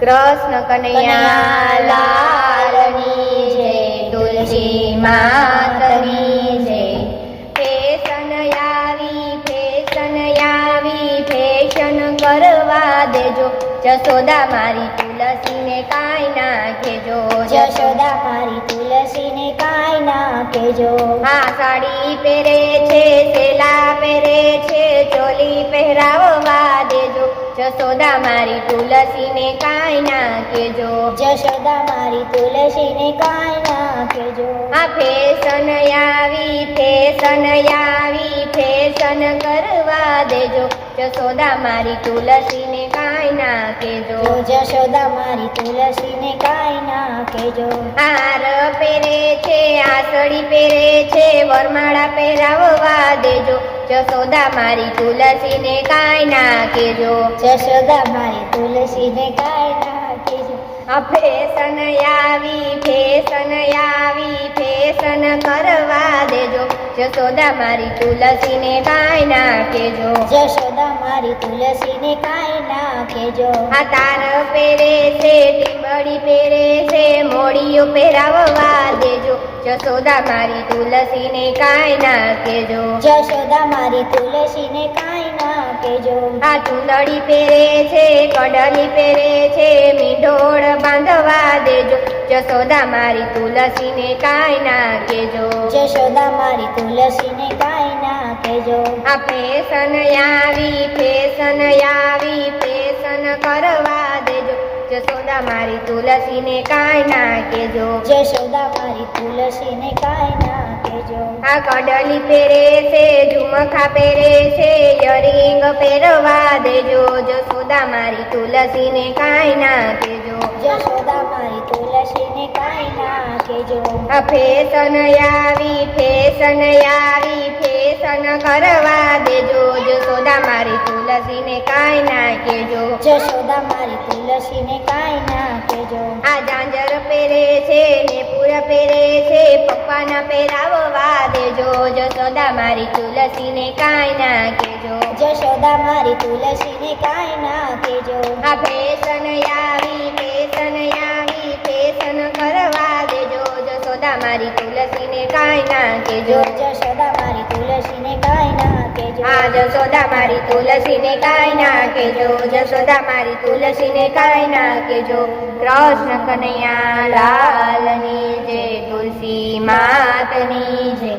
કૃષ્ણ કનૈયા લાલની જય તુલસી માતની જય. ફેશન આવી ફેશન આવી ફેશન કરવા દેજો. જસોદા મારી તુલસીને કાંઈ ના કહેજો. જશોદા મારી તુલસીને કાંઈ ના કહેજો. હા સાડી પહેરે છે સેલા પહેરે છે ચોલી પહેરાવવા જસોદા મારી તુલસીને કાંઈ ના કેજો જશોદા મારી તુલસીને કાંઈ ના કહેજો. આ ફેશન આવી ફેશન આવી ફેશન કરવા દેજો. જશોદા મારી તુલસીને કાંઈ ના કહેજો. જો જશોદા મારી તુલસીને કાંઈ ના કહેજો. હાર પહેરે છે આસળી પહેરે છે વરમાળા પહેરાવવા દેજો. જસોદા મારી તુલસીને કાંઈ ના કહેજો જશોદા મારી તુલસીને કાંઈ ના કહેજો. આ ફેશન આવી ફેશન આવી ફેશન કરવા દેજો. જસોદા મારી તુલસીને કાંઈ ના કહેજો જશોદા મારી તુલસીને કાંઈ ના કહેજો. આ તાર પહેરે છે ટીબડી પહેરે છે મોડીઓ પહેરાવવા જસોદા મારી તુલસીને કાંઈ ના કહેજો. જશોદા મારી તુલસીને કાંઈ ના કહેજો. આ ચુંદડી પહેરે છે કડલી પહેરે છે મીંઢોળ બાંધવા દેજો. જશોદા મારી તુલસીને કાંઈ ના કહેજો. જશોદા મારી તુલસીને કાંઈ ના કહેજો. આ ફેશન આવી ફેશન આવી ફેશન કરવા જસોદા મારી તુલસીને કાંઈ ના કેજો જશોદા મારી તુલસીને કાંઈ ના કહેજો. આ કડલી પહેરે છે ઝુમખા પહેરે છે યરિંગ પહેરવા દેજો. જશોદા મારી તુલસીને કાંઈ ના કેજો જશોદા મારી તુલસીને કાંઈ ના કહેજો. આ ફેશન આવી ફેશન આવી ફેશન કરવા દેજો. જશોદા મારી તુલસીને કાંઈ ના કેજો જશોદા મારી તુલસીને કાંઈ ના કહેજો. આ ઝાંઝર પહેરે છે ને પૂરા પહેરે છે પપ્પાના પહેરાવવા દેજો. જશોદા મારી તુલસીને કાંઈ ના કેજો જશોદા મારી તુલસીને કાંઈ ના કહેજો. આ ફેશન આવી ફેશન આવી ફેશન કરવા દેજો. જશોદા મારી તુલસીને કાંઈ ના કેજો જશોદા મારી કહેજો આ જસોદા મારી તુલસીને કાંઈ ના કહેજો જસોદા મારી તુલસીને કાંઈ ના કહેજો. કૃષ્ણ કનૈયા લાલની જય તુલસી માતની જય